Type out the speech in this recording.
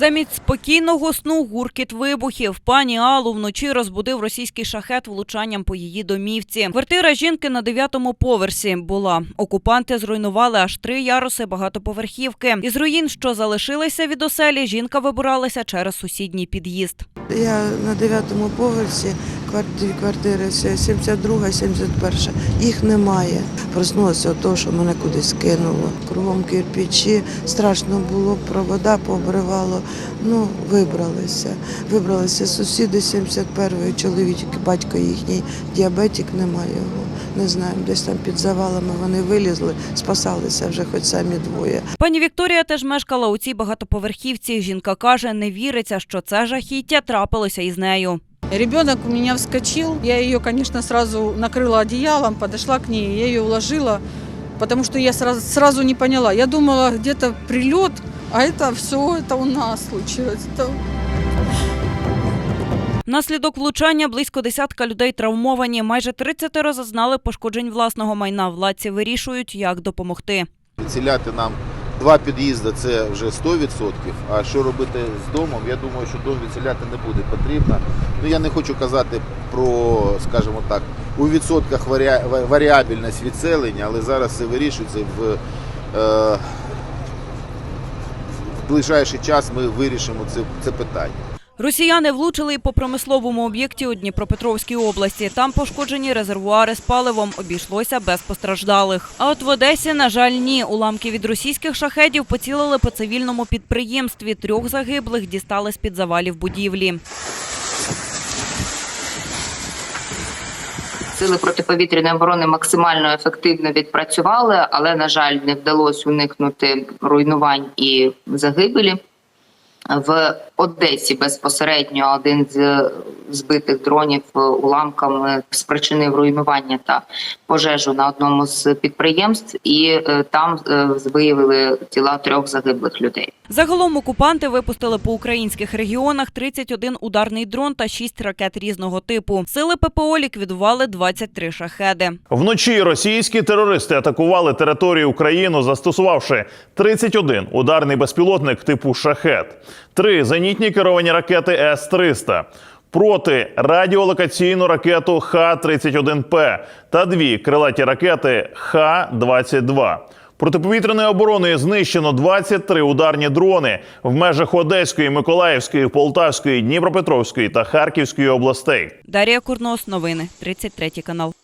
Замість спокійного сну гуркіт вибухів. Пані Алу вночі розбудив російський шахет влучанням по її домівці. Квартира жінки на дев'ятому поверсі була. Окупанти зруйнували аж три яруси багатоповерхівки. Із руїн, що залишилися від оселі, жінка вибиралася через сусідній під'їзд. Я на дев'ятому поверсі, дві квартири, 72, 71. Їх немає. Проснулася від того, що мене кудись кинуло. Кругом кирпичі, страшно було, провода пообривало. Ну, вибралися. Вибралися сусіди 71-ї, чоловік, батько їхній, діабетик, немає його. Не знаю, десь там під завалами вони вилізли, спасалися вже хоч самі двоє. Пані Вікторія теж мешкала у цій багатоповерхівці. Жінка каже, не віриться, що це жахіття трапилося із нею. Ребенок у меня вскочил. Я ее, конечно, сразу накрыла одеялом, подошла к ней, я ее уложила, потому что я сразу, сразу не поняла. Я думала, где-то прилет, а это все это у нас случилось. Это Внаслідок влучання близько десятка людей травмовані. Майже 30 зазнали пошкоджень власного майна. Владці вирішують, як допомогти. Відселяти нам два під'їзди це вже 100%. А що робити з домом? Я думаю, що дом відселяти не буде потрібно. Ну я не хочу казати про, скажімо так, у відсотках варі... варіабільність відселення, але зараз це вирішується в. Е, в ближайший час ми вирішимо це, це питання. Росіяни влучили і по промисловому об'єкті у Дніпропетровській області. Там пошкоджені резервуари з паливом. Обійшлося без постраждалих. А от в Одесі, на жаль, ні. Уламки від російських шахедів поцілили по цивільному підприємстві. Трьох загиблих дістали з-під завалів будівлі. Сили протиповітряної оборони максимально ефективно відпрацювали, але на жаль, не вдалося уникнути руйнувань і загибелі. В Одесі безпосередньо один з збитих дронів уламками спричинив руйнування та пожежу на одному з підприємств, і е, там е, виявили тіла трьох загиблих людей. Загалом окупанти випустили по українських регіонах 31 ударний дрон та 6 ракет різного типу. Сили ППО ліквідували 23 шахеди. Вночі російські терористи атакували територію України, застосувавши 31 ударний безпілотник типу шахет, три зенітні керовані ракети С-300, проти радіолокаційну ракету Х-31П та дві крилаті ракети Х-22. Протиповітряною обороною знищено 23 ударні дрони в межах Одеської, Миколаївської, Полтавської, Дніпропетровської та Харківської областей. Дарія Курнос, новини, 33 канал.